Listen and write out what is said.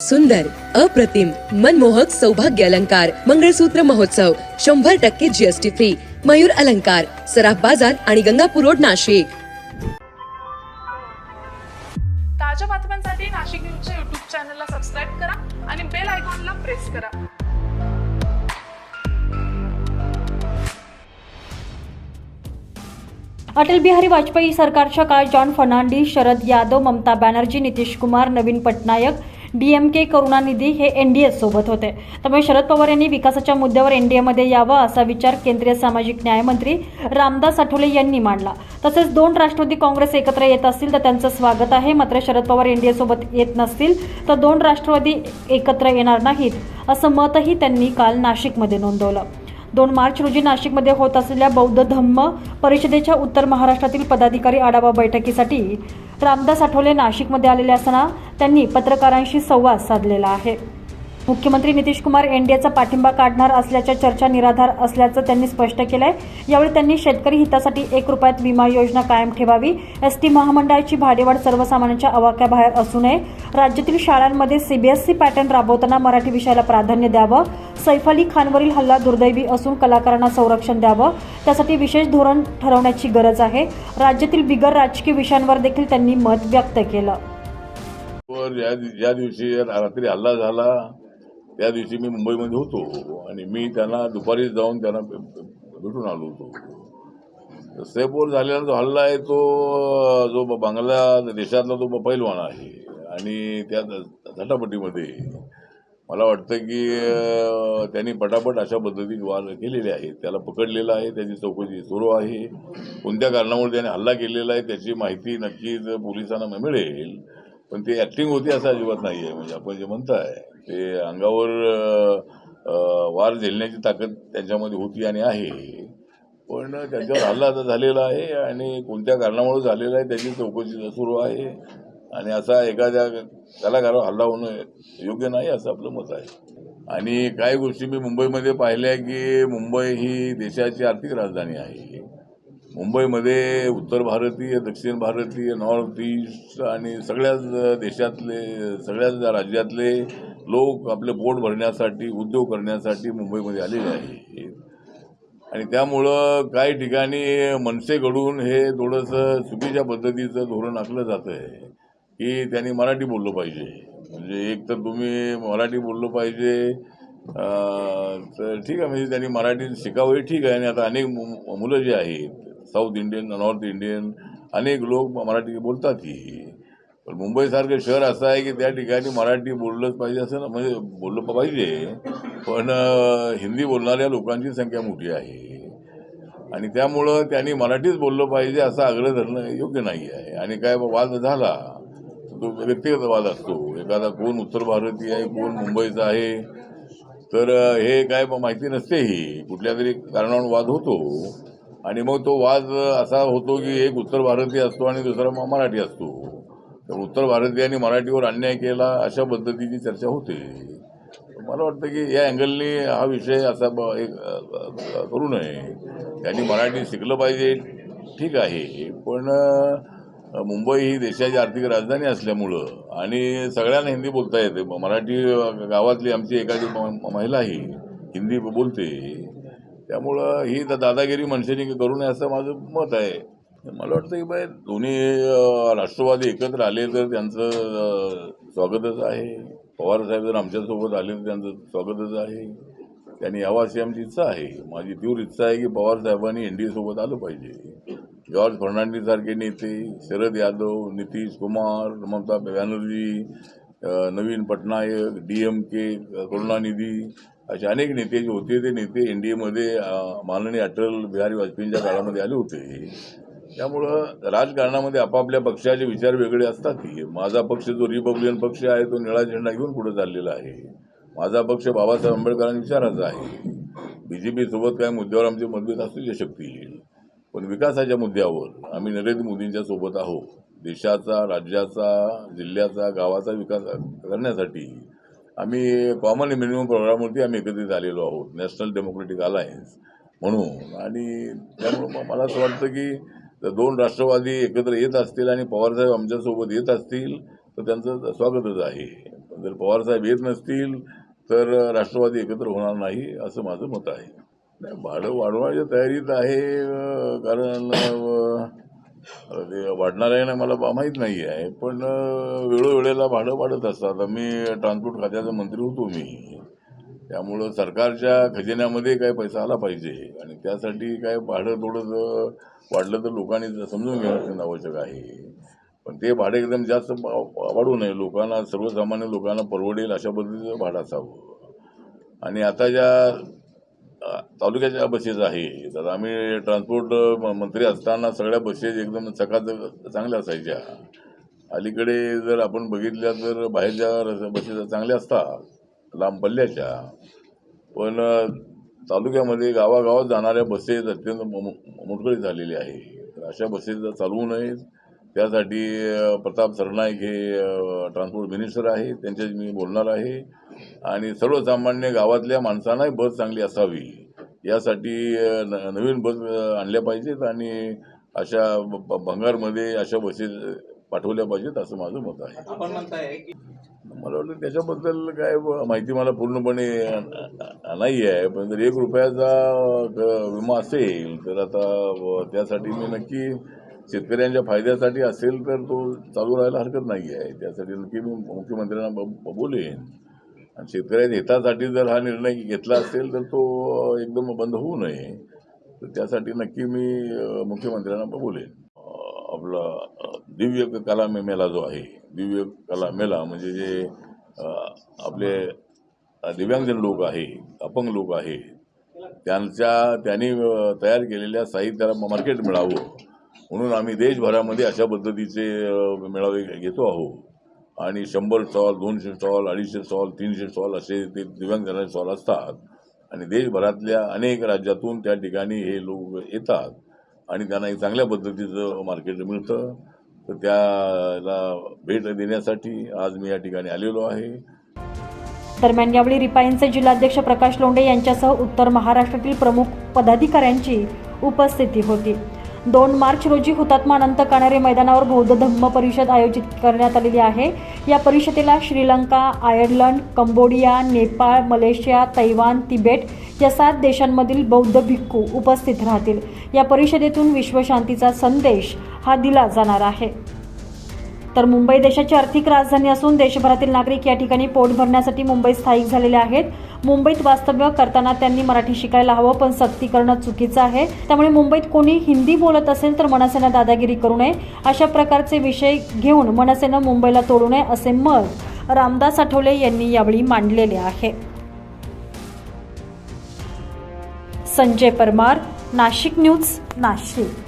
सुंदर अप्रतिम मनमोहक सौभाग्य अलंकार मंगळसूत्र महोत्सव शंभर टक्के जीएसटी फ्री मयूर अलंकार सराफ बाजार आणि गंगापूर रोड नाशिक. ताज्या बातम्यांसाठी नाशिक न्यूजच्या युट्यूब चॅनलला सबस्क्राईब करा आणि बेल आयकॉनला प्रेस करा. अटल बिहारी वाजपेयी सरकारच्या काळात जॉन फर्नांडिस शरद यादव ममता बॅनर्जी नितीश कुमार नवीन पटनायक डीएमके करुणानिधी हे एनडीए सोबत होते. त्यामुळे शरद पवार यांनी विकासाच्या मुद्द्यावर एनडीएमध्ये यावं असा विचार केंद्रीय सामाजिक न्यायमंत्री रामदास आठवले यांनी मांडला. तसेच दोन राष्ट्रवादी काँग्रेस एकत्र येत असतील तर त्यांचं स्वागत आहे. मात्र शरद पवार एनडीए सोबत येत नसतील तर दोन राष्ट्रवादी एकत्र येणार नाहीत असं मतही त्यांनी काल नाशिकमध्ये नोंदवलं. दोन मार्च रोजी नाशिकमध्ये होत असलेल्या बौद्ध धम्म परिषदेच्या उत्तर महाराष्ट्रातील पदाधिकारी आढावा बैठकीसाठी रामदास आठवले नाशिकमध्ये आलेले असताना त्यांनी पत्रकारांशी संवाद साधलेला आहे. मुख्यमंत्री नितीश कुमार एनडीएचा पाठिंबा काढणार असल्याच्या चर्चा निराधार असल्याचं त्यांनी स्पष्ट केलंय. यावेळी त्यांनी शेतकरी हितासाठी एक रुपयात विमा योजना कायम ठेवावी एस टी महामंडळाची भाडेवाढ सर्वसामान्यांच्या आवाक्याबाहेर असू नये राज्यातील शाळांमध्ये सीबीएसई पॅटर्न राबवताना मराठी विषयाला प्राधान्य द्यावं सैफ अली खानवरील हल्ला दुर्दैवी असून कलाकारांना संरक्षण द्यावं त्यासाठी विशेष धोरण ठरवण्याची गरज आहे. राज्यातील बिगर राजकीय विषयांवर देखील त्यांनी मत व्यक्त केलं. ज्या ज्या दिवशी रात्री हल्ला झाला. त्या दिवशी मी मुंबईमध्ये होतो आणि मी त्यांना दुपारी जाऊन त्यांना भेटून आलो होतो. सैफवर झालेला जो हल्ला आहे तो जो ब- बांगला देशातला तो ब- पैलवान आहे आणि त्या ध- झटापटीमध्ये मला वाटतं की त्यांनी पटापट अशा पद्धतीत वाद केलेले आहेत. त्याला पकडलेलं आहे त्याची चौकशी सुरू आहे. कोणत्या कारणामुळे त्याने हल्ला केलेला आहे त्याची माहिती नक्कीच पोलिसांना मिळेल. पण ती ॲक्टिंग होती असं अजिबात नाही आहे म्हणजे आपण जे म्हणताय ते अंगावर वार झेलण्याची ताकद त्यांच्यामध्ये होती आणि आहे. पण त्यांच्यावर हल्ला आता झालेला आहे आणि कोणत्या कारणामुळे झालेला आहे त्याची चौकशी सुरू आहे. आणि असा एखाद्या कलाकारावर हल्ला होणं योग्य नाही असं आपलं मत आहे. आणि काही गोष्टी मी मुंबईमध्ये पाहिल्या की मुंबई ही देशाची आर्थिक राजधानी आहे. मुंबईमध्ये उत्तर भारतीय दक्षिण भारतीय नॉर्थ ईस्ट आणि सगळ्याच देशातले सगळ्याच राज्यातले लोक आपले पोट भरण्यासाठी उद्योग करण्यासाठी मुंबईमध्ये आलेले आहेत. आणि त्यामुळं काही ठिकाणी मनसेकडून हे थोडंसं चुकीच्या पद्धतीचं धोरण आखलं जातं आहे की त्यांनी मराठी बोललं पाहिजे. म्हणजे एक तर तुम्ही मराठी बोललं पाहिजे तर ठीक आहे म्हणजे त्यांनी मराठी शिकावं हे ठीक आहे. आणि आता अनेक मुलं जी आहेत साऊथ इंडियन नॉर्थ इंडियन अनेक लोक मराठी बोलतात ही. पण मुंबईसारखं शहर असं आहे की त्या ठिकाणी मराठी बोललंच पाहिजे असं ना म्हणजे बोललं पाहिजे. पण हिंदी बोलणाऱ्या लोकांची संख्या मोठी आहे. आणि त्यामुळं त्यांनी मराठीच बोललं पाहिजे असं आग्रह धरणं योग्य नाही आहे. आणि काय वाद झाला तो व्यक्तिगत वाद असतो. एखादा कोण उत्तर भारतीय आहे कोण मुंबईचा आहे. तर हे काय माहिती नसते ही. कुठल्या तरी कारणावरून वाद होतो. आणि मग तो वाद असा होतो की एक उत्तर भारतीय असतो आणि दुसरा मराठी असतो. तर उत्तर भारतीयांनी मराठीवर अन्याय केला अशा पद्धतीची चर्चा होते. मला वाटतं की या अँगलनी हा विषय असा ब- एक करू नये. त्यांनी मराठी शिकलं पाहिजे. ठीक आहे. पण मुंबई ही देशाची आर्थिक राजधानी असल्यामुळं. आणि सगळ्यांना हिंदी बोलता येते. मराठी गावातली आमची एखादी महिला महिलाही हिंदी बोलते. त्यामुळं ही तर दादागिरी मनसेने करू नये असं माझं मत आहे. मला वाटतं की बाय दोन्ही राष्ट्रवादी एकत्र आले तर त्यांचं स्वागतच आहे. पवारसाहेब जर आमच्यासोबत आले तर त्यांचं स्वागतच आहे. त्यांनी यावं अशी आमची इच्छा आहे. माझी तीव्र इच्छा आहे की पवारसाहेबांनी एन डी एसोबत आलं पाहिजे. जॉर्ज फर्नांडिस सारखे नेते शरद यादव नितीश कुमार ममता बॅनर्जी नवीन पटनायक डी एम के करुणानिधी असे अनेक नेते जे होते ते नेते एन डी एमध्ये माननीय अटल बिहारी वाजपेयींच्या काळामध्ये आले होते. त्यामुळं राजकारणामध्ये आपापल्या पक्षाचे विचार वेगळे असतात की माझा पक्ष जो रिपब्लिकन पक्ष आहे तो निळा झेंडा घेऊन पुढे चाललेला आहे. माझा पक्ष बाबासाहेब आंबेडकरांच्या विचाराचा आहे. बी जे पीसोबत काही मुद्द्यावर आमचे मतभेद असू शकतील. पण विकासाच्या मुद्द्यावर आम्ही नरेंद्र मोदींच्या सोबत आहोत. देशाचा राज्याचा जिल्ह्याचा गावाचा विकास करण्यासाठी आम्ही कॉमन मिनिमम प्रोग्रामवरती आम्ही एकत्रित आलेलो आहोत. नॅशनल डेमोक्रेटिक अलायन्स म्हणून. आणि त्यामुळं मला असं वाटतं की जर दोन राष्ट्रवादी एकत्र येत असतील आणि पवारसाहेब आमच्यासोबत येत असतील तर त्यांचं स्वागतच आहे. जर पवारसाहेब येत नसतील तर राष्ट्रवादी एकत्र होणार नाही असं माझं मत आहे. नाही भाडं वाढवण्याच्या तयारीत आहे कारण ते वाढणार आहे ना मला बा- माहीत नाही आहे पण वेळोवेळेला भाडं वाढत असतात. मी ट्रान्सपोर्ट खात्याचा मंत्री होतो मी. त्यामुळं सरकारच्या खजिन्यामध्ये काय पैसा आला पाहिजे. आणि त्यासाठी काय भाडं थोडंसं वाढलं तर लोकांनी समजून घेणं आवश्यक आहे. पण ते भाडं एकदम जास्त वाढू नये. लोकांना सर्वसामान्य लोकांना परवडेल अशा पद्धतीचं भाडं असावं. आणि आता ज्या तालुक्याच्या बसेस आहे तर आम्ही ट्रान्सपोर्ट म- मंत्री असताना सगळ्या बसेस एकदम सकाळ चांगल्या असायच्या. अलीकडे जर आपण बघितल्या तर बाहेरच्या बसेस चांगल्या असतात लांब पल्ल्याच्या. पण तालुक्यामध्ये गावागावात जाणाऱ्या बसेस अत्यंत मोठकळी झालेली आहे. तर अशा बसेस चालवू नयेत त्यासाठी प्रताप सरनाईक हे ट्रान्सपोर्ट मिनिस्टर आहे त्यांच्याशी मी बोलणार आहे. आणि सर्वसामान्य गावातल्या माणसांनाही बस चांगली असावी. यासाठी न- नवीन बस आणल्या पाहिजेत आणि अशा भंगारमध्ये अशा बसेस पाठवल्या पाहिजेत असं माझं मत आहे. मला वाटतं त्याच्याबद्दल काय माहिती मला पूर्णपणे नाही आहे. पण जर एक रुपयाचा विमा असेल तर आता त्यासाठी मी नक्की शेतकऱ्यांच्या फायद्यासाठी असेल तर तो चालू राहायला हरकत नाही आहे त्यासाठी नक्की मी मुख्यमंत्र्यांना बोलेन. आणि शेतकऱ्यांच्या हितासाठी जर हा निर्णय घेतला असेल तर तो एकदम बंद होऊ नये. तर त्यासाठी नक्की मी मुख्यमंत्र्यांना बोलेन. आपला दिव्य कला मे- जो आहे दिव्य कला मेला म्हणजे जे आपले दिव्यांगजन लोक आहे अपंग लोक आहे त्यांच्या त्यांनी तयार केलेल्या साहित्याला मार्केट मिळावं. म्हणून आम्ही देशभरामध्ये अशा पद्धतीचे मेळावे घेतो आहोत आणि शंभर स्टॉल दोनशे स्टॉल अडीचशे स्टॉल तीनशे स्टॉल असे ते दिव्यांगजनाचे स्टॉल असतात. आणि देशभरातल्या अनेक राज्यातून त्या ठिकाणी हे लोक येतात. आणि त्यांना एक चांगल्या पद्धतीचं मार्केट मिळतं. तर त्याला भेट देण्यासाठी आज मी या ठिकाणी आलेलो आहे. दरम्यान यावेळी रिपाईनचे जिल्हाध्यक्ष प्रकाश लोंढे यांच्यासह उत्तर महाराष्ट्रातील प्रमुख पदाधिकाऱ्यांची उपस्थिती होती. दोन मार्च रोजी हुतात्मा अनंत काणारे मैदानावर बौद्ध धम्म परिषद आयोजित करण्यात आलेली आहे. या परिषदेला Sri Lanka Ireland Cambodia Nepal Malaysia Taiwan Tibet या सात देशांमधील बौद्ध भिक्खू उपस्थित राहतील. या परिषदेतून विश्वशांतीचा संदेश हा दिला जाणार आहे. तर मुंबई देशाची आर्थिक राजधानी असून देशभरातील नागरिक या ठिकाणी पोट भरण्यासाठी मुंबईत स्थायिक झालेले आहेत. मुंबईत वास्तव्य करताना त्यांनी मराठी शिकायला हवं पण सक्ती करणं चुकीचं आहे. त्यामुळे मुंबईत कोणी हिंदी बोलत असेल तर मनसेनं दादागिरी करू नये. अशा प्रकारचे विषय घेऊन मनसेनं मुंबईला तोडू नये असे मत रामदास आठवले यांनी यावेळी मांडलेले आहे. संजय परमार नाशिक न्यूज नाशिक.